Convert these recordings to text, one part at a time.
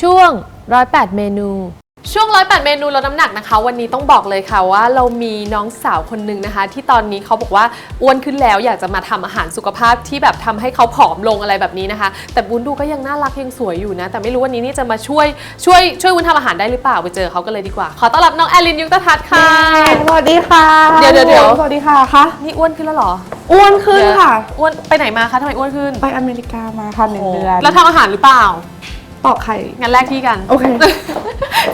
ช่วงร้อยแปดเมนู ช่วงร้อยแปดเมนูลดน้ำหนักนะคะ วันนี้ต้องบอกเลยค่ะว่าเรามีน้องสาวคนหนึ่งนะคะ ที่ตอนนี้เขาบอกว่าอ้วนขึ้นแล้วอยากจะมาทำอาหารสุขภาพที่แบบทำให้เขาผอมลงอะไรแบบนี้นะคะ แต่บุญดูก็ยังน่ารักยังสวยอยู่นะ แต่ไม่รู้วันนี้นี่จะมาช่วยช่วยช่วยวุ้นทำอาหารได้หรือเปล่าไปเจอเขากันเลยดีกว่า ขอต้อนรับน้องแอลินยุคตทัศน์ค่ะ สวัสดีค่ะเดี๋ยวเดี๋ยวเดี๋ยว สวัสดีค่ะคะนี่อ้วนขึ้นแล้วเหรออ้วนขึ้นค่ะ อ้วนไปไหนมาคะทำไมอ้วนขึ้น ไปอเมริกามาค่ะหนึ่งเดือนแล้วทำอาหารหรือเปล่า ตอกไข่ งั้นแรกที่กัน โอเค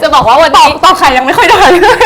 จะบอกว่าวันตอกนี้ตอกไข่ยังไม่ค่อยได้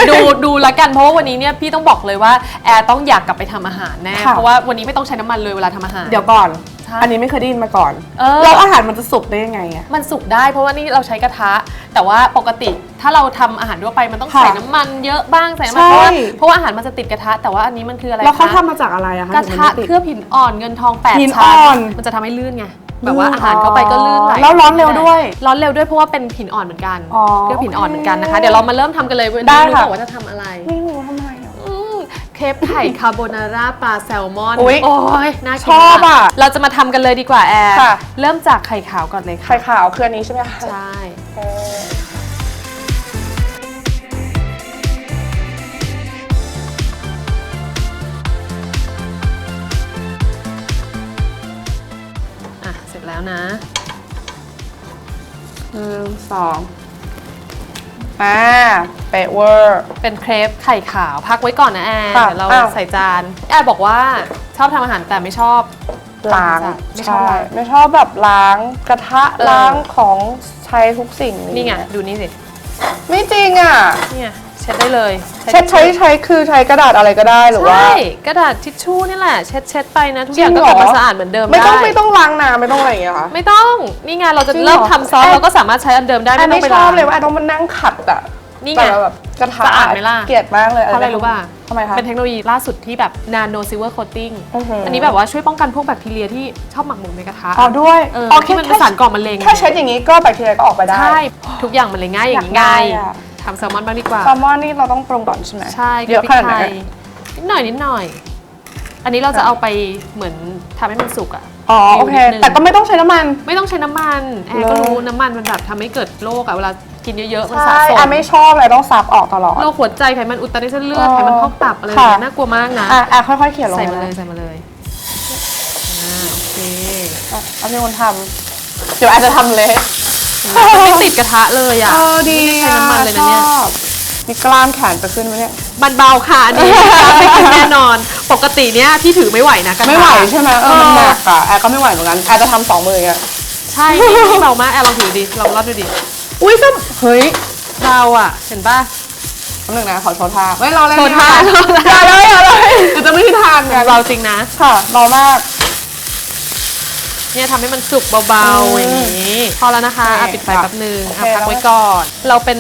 ดูดูละกันเพราะว่าวันนี้เนี่ยพี่ต้องบอกเลยว่าแอร์ต้องอยากกลับไปทำอาหารแน่ค่ะ เพราะว่าวันนี้ไม่ต้องใช้น้ำมันเลยเวลาทำอาหาร เดี๋ยวก่อน ใช่อันนี้ไม่เคยได้ยินมาก่อน เออ แล้วอาหารมันจะสุกได้ยังไงอะ มันสุกได้เพราะว่านี่เราใช้กระทะ แต่ว่าปกติถ้าเราทำอาหารทั่วไปมันต้องค่ะใส่น้ำมันเยอะบ้างใส่น้ำมันใช่เพราะว่าเพราะว่าอาหารมันจะติดกระทะแต่ว่าอันนี้มันคืออะไรแล้วเขาคะทำมาจากอะไรอะคะกระถึงทะมันไม่ติด เคลือบหินอ่อนเงินทองแปดหินชั้นอ่อน มันจะทำให้ลื่นไง แบบว่าอาหารเข้าไปก็ลื่นไหลแล้วร้อนเร็วด้วย ร้อนเร็วด้วยเพราะว่าเป็นหินอ่อนเหมือนกันอ๋อเคลือบหินอ่อนโอเคเหมือนกันนะคะเดี๋ยวเรามาเริ่มทำกันเลยวันได้นี้รู้ค่ะบอกว่าจะทำอะไร ไม่รู้ทำไมอะอืมเคปไข่คาโบนาร่าปลาแซลมอนอุ๊ยโอ้ยน่ากินชอบมากอะเราจะมาทำกันเลยดีกว่าแอร์ค่ะ เริ่มจากไข่ขาวก่อนเลยค่ะ ไข่ขาวคืออันนี้ใช่ไหมคะใช่ เออ นะหนึ่งสองอ่าเป๊ะเวอร์ เป็นเครปไข่ขาวพักไว้ก่อนนะแอร์ค่ะเดี๋ยวเราอ้าว ใส่จานแอร์บอกว่าชอบทำอาหารแต่ไม่ชอบล้างไม่ชอบล้าง ไม่ชอบแบบล้างกระทะเออ ล้างของใช้ทุกสิ่งนี่ไงดูนี่สิ ไม่จริงอะเนี่ยเช็ดได้เลยเช็ดใช้ใช้คือใช้กระดาษอะไรก็ได้หรือว่า ใช่กระดาษทิชชู่นี่แหละเช็ดเช็ดไปนะทุกอย่างจริก็งเหรกอลับมาสะอาดเหมือนเดิมไม่ต้องได้ไม่ต้องล้างน้ำไม่ต้องอะไรอย่างเงี้ยค่ะไม่ต้องนี่ไงเราจะจริงเหรอเริ่มทำซอสแอนเราก็สามารถใช้อันเดิมได้แอนไม่ต้อไม่งไปชอบล้างเลยว่าแอนต้องมานั่งขัดอะนี่ไงแต่แบบกระทะสะอาดไหมล่ะเกลียดมากเลยเพราะอะไรรู้ป่ะทำไมคะเป็นเทคโนโลยีล่าสุดที่แบบ nano silver coating อือหืออัอันนี้แบบว่าช่วยป้องกันพวกแบคทีเรียที่ชอบหมักหมกในกระทะอ๋อด้วยเอออ๋อที่มันเป็นสารก่อมะเร็งแค่เช็ดอย่างนี้ก็แบคทีเรียก็ออกไปได้ใช่ทุกอย่างมันเลยง่ายอย่างนี้ไงอยากได้อะ ทำแซลมอนบ้างดีกว่า แซลมอนนี่เราต้องปรุงก่อนใช่ไหมใช่เยอะพริขกนาดไหไทนยนิดหน่อยนิดหน่อย อันนี้เราจะเอาไปเหมือนทำให้มันสุกอะอ๋อโอเค นิดนึง แต่ก็ไม่ต้องใช้น้ำมัน ไม่ต้องใช้น้ำมันแอร์ก็เลยรู้น้ำมันมันแบบทำให้เกิดโรคอะเวลากินเยอะๆมันสะใช่สมอะไม่ชอบเลยต้องซับออกตลอด โรคหัวใจไขมันอุดตันในเส้นเลือดอ๋อไขมันพอกตับอะไรอย่างเงี้ยค่ะ น่ากลัวมากนะ อะอะค่อยๆเขียนลงใส่มาเลยใส่มาเลยอ่าโอเคอะเอาเป็นคนทำเดี๋ยวอาจจะทำเละ มันไม่ติดกระทะเลยอะเออดีไม่ได้ใช้น้ำมันเลยนะเนี่ย ชอบมีกล้ามแขนจะขึ้นไหมเนี่ย มันเบาค่ะอันนี้ไม่ขึ้นแน่นอน ปกติเนี่ยพี่ถือไม่ไหวนะกระทะไม่ไหวใช่ไหมเออมันหนักเอออะแอร์ก็ไม่ไหวเหมือนกันแอร์จะทำสองมืออย่างเงี้ยใช่นี่นี่เบามากแอร์ลองถือดิลองรอบดูดิอุ้ยก็เฮ้ยเบาอะ เห็นป่ะคำหนึ่งนะขอโชว์ท่าไม่รอเลยโชว์ท่า อย่าเลยอย่าเลยเดี๋ยวจะไม่ได้ทานกันเบาจริงนะ ค่ะเบามาก เนี่ยทำให้มันสุกเบาๆอย่างนี้ พอแล้วนะคะโอเคอะปิดไฟค่ะแป๊บนึงอะโอเคพักไว้แล้วก่อน เราเป็น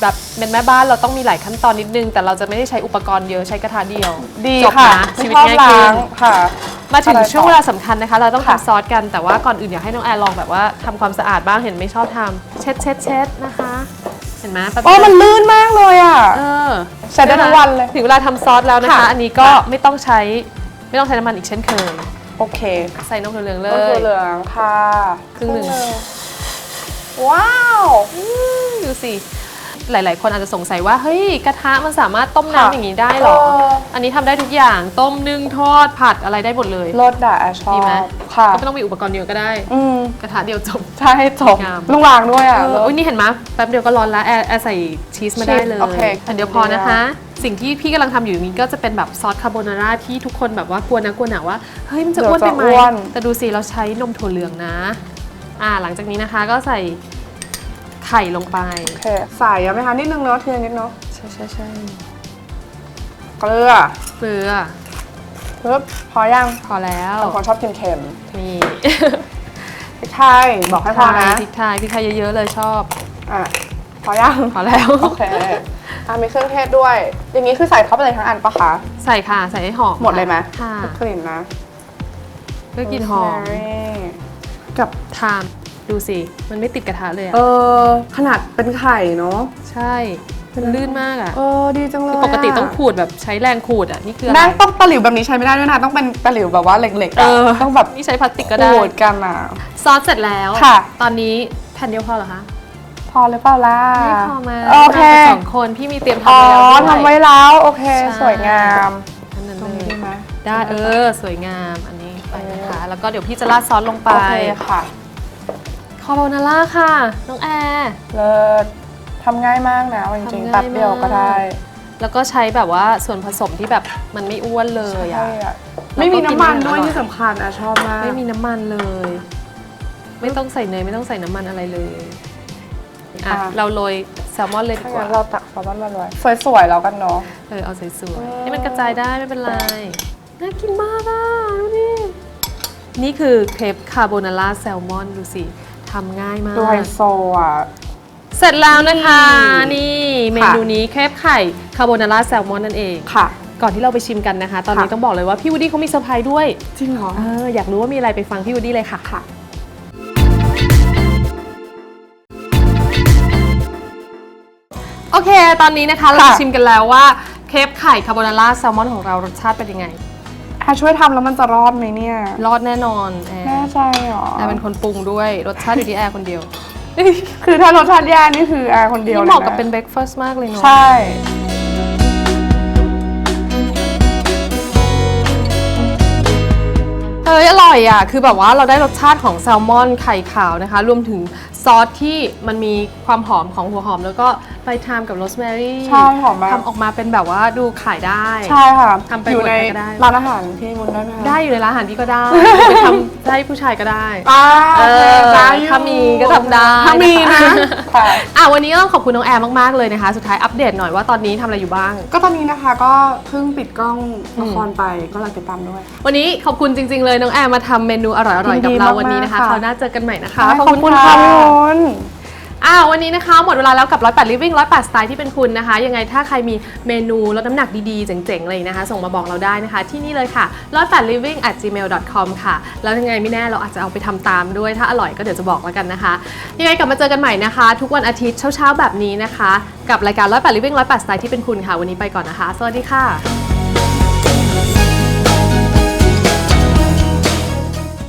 แบบเป็นแม่บ้านเราต้องมีหลายขั้นตอนนิดนึง แต่เราจะไม่ได้ใช้อุปกรณ์เยอะใช้กระทะเดียวดีจบค่ะนะไม่ชีวิชตอบง่ายขึ้ล้านงค่ะ มาถึงอะไรต่อช่วงเวลาสำคัญนะคะ เราต้องค่ะทำซอสกันแต่ว่าก่อนอื่นอยากให้น้องแอร์ลองแบบว่าทำความสะอาดบ้างเห็นไม่ชอบทำเช็ดเช็ดเช็ดนะคะ เห็นไหมแป๊บโอ้เดียวมันลื่นมากเลยอะเออใช้ได้ทั้งวันเลยถึงเวลาทำซอสแล้วนะคะค่ะอันนี้ก็ไม่ต้องใช้ไม่ต้องใช้น้ำมันอีกเช่นเคย โอเคใส่นมถั่วเหลืองเลต้นยเหลืองค่ะครึ่งหนึ่ง ว้าวดูสิ หลาย ๆ คนอาจจะสงสัยว่า เฮ้ย กระทะมันสามารถต้มค่ะน้ำอย่างนี้ได้เหรอเอออันนี้ทำได้ทุกอย่างต้มนึ่งทอดผัดอะไรได้หมดเลย รสด่ะแอร์ชอดีไหม บค่ะ ก็ไม่ต้องมีอุปกรณ์เยอะก็ได้ อืมกระทะเดียวจบ ใช่จบงาม ลุงวางด้วยอะ เอออุ้ยนี่เห็นไหมแป๊บเดียวก็ร้อนแล้วแอร์แอร์ใส่ชีสมาได้เลยชีสโอเค อันเดียวพอนะคะ สิ่งที่พี่กำลังทำอยู่นี้ก็จะเป็นแบบซอสคาโบนาร่าที่ทุกคนแบบว่ากลัวนะกลัวหนาว่าเฮ้ยมันจะอ้วนไปไหมแต่ดูสิเราใช้นมถั่วเหลืองนะ อ่า หลังจากนี้นะคะก็ใส่ไข่ลงไป โอเคใส่เยอะไหมคะนิดนึงเนาะทีละนิดเนาะใช่ใช่ใช่เกลือเกลือปึ๊บพอยังพอแล้วบางคนชอบกินเค็มนี่ พริกไทยบอกให้พอนะพริกไทยพริกไทยเยอะๆเลยชอบ อะพอยัง พอแล้ว โอเค อะมีเครื่องเทศด้วย อย่างนี้คือใส่เข้าไปเลยทั้งอันปะคะ ใส่ค่ะ ใส่ให้หอมหมดเลยไหมค่ะกลิ่นนะเพื่อกลินหอม กับทานดูสิ มันไม่ติดกระทะเลยอะเออ ขนาดเป็นไข่เนาะ ใช่ มันลื่นมากอะเออ ดีจังเลยปกติต้องขูดแบบใช้แรงขูดอะนี่คืออะไรแม่งต้องตะหลิวแบบนี้ใช้ไม่ได้ด้วยนะ ต้องเป็นตะหลิวแบบว่าเหล็กๆเออะอต้องแบบนี่ใช้พลาสติกก็ได้ขูดกันอะซอสเสร็จแล้วค่ะตอนนี้แผ่นเดียวพอเหรอคะ อหรือเปล่าล่ะไม่พอมาโอเคราไปสองคนพี่มีเตรียมทำอ๋อไว้แล้วด้วยทำไว้แล้วโอเคใช่สวยงามอันนั้นตรงเลนี้ยดีไหมได้เออสวยงามอันนี้ไปนะคะแล้วก็เดี๋ยวพี่จะราดซอสลงไปโอเคค่ะคาโบนาร่าค่ะ น้องแอร์เลิศทำง่ายมากนะเอาจริงๆทำง่ายแป๊บเดียวก็ได้ แล้วก็ใช้แบบว่าส่วนผสมที่แบบมันไม่อ้วนเลยอะใช่อะแล้วก็ไม่มีน้ำมันกินด้วยอร่อยที่สำคัญอะชอบมาก ไม่มีน้ำมันเลย ไม่ต้องใส่เนยไม่ต้องใส่น้ำมันอะไรเลย อะอะ เราโรยแซลมอนเลยดีถ้ากว่างั้นเราตักแซลมอนมาเลยสวยๆแล้วกันเนาะ เออเอาสวยอืๆมให้มันกระจายได้ไม่เป็นไรน่ากินมากอะดูดินี่คือเครปคาโบนาร่าแซลมอนดูสิทำง่ายมาก ดูไฮโซอะ เสร็จแล้วนะคะ นี่นี่เมค่ะนูนี้เครปไข่คาโบนาร่าแซลมอนนั่นเอง ค่ะ ก่อนที่เราไปชิมกันนะคะ ตอนนี้ค่ะ ต้องบอกเลยว่าพี่วูดดี้เขามีเซอร์ไพรส์ด้วยจริงเหรอ เอออยากรู้ว่ามีอะไรไปฟังพี่วูดดี้เลยค่ะ ค่ะ โอเค ตอนนี้นะคะเราค่ะจะชิมกันแล้วว่าเครปไข่คาโบนาร่าแซลมอนของเรารสชาติเป็นยังไงอะช่วยทำแล้วมันจะรอดไหมเนี่ย รอดแน่นอนแอแน่ร์ใจเหรอ แอร์เป็นคนปรุงด้วยรสชาติอยู่ที่แอร์คนเดียวคือถ้ารสชาติแย่นี่คือแอร์คนเดียวนี่เลยเหมาะกับนะเป็นเบรคฟาสต์มากเลยเนาะ ใช่ เฮ้ยอร่อยอะ คือแบบว่าเราได้รสชาติของแซลมอนไข่ขาวนะคะ รวมถึง ซอสที่มันมีความหอมของหัวหอม แล้วก็ใบไทม์กับโรสแมรี่ใช่หอมมาก ทำออกมาเป็นแบบว่าดูขายได้ ใช่ค่ะทำไปอยู่ในอวดใครก็ได้ ร้านอาหารที่มุนได้ไหมคะได้อยู่ในร้านอาหารพี่ก็ได้ ไปทำให้ผู้ชายก็ได้ อ่าเอโอเคอได้อยู่ถ้ามีก็ทำได้ถ้ามีนะคะ ค่ะ อะวันนี้ก็ต้องขอบคุณน้องแอร์มากๆเลยนะคะ สุดท้ายอัปเดตหน่อยว่าตอนนี้ทำอะไรอยู่บ้าง ก็ตอนนี้นะคะก็เพิ่งปิดกล้องละครไปก็รอติดตามด้วย วันนี้ขอบคุณจริงๆเลยน้องแอร์มาทำเมนูอร่อยๆกับเรายินดีมากๆวันนี้นะคะค่ะคราวหน้าเจอกันใหม่นะคะ ขอบคุณค่ะพี่มุนอ่าวันนี้นะคะ หมดเวลาแล้วกับ 108 living 108สไตล์ที่เป็นคุณนะคะ ยังไงถ้าใครมีเมนูลดน้ำหนักดีๆ เจ๋งๆ เลยนะคะ ส่งมาบอกเราได้นะคะ ที่นี่เลยค่ะ 108 living at gmail com ค่ะ แล้วยังไงไม่แน่เราอาจจะเอาไปทำตามด้วย ถ้าอร่อยก็เดี๋ยวจะบอกแล้วกันนะคะ ยังไงกลับมาเจอกันใหม่นะคะ ทุกวันอาทิตย์เช้าๆแบบนี้นะคะ กับรายการ 108 living 108สไตล์ที่เป็นคุณค่ะ วันนี้ไปก่อนนะคะ สวัสดีค่ะ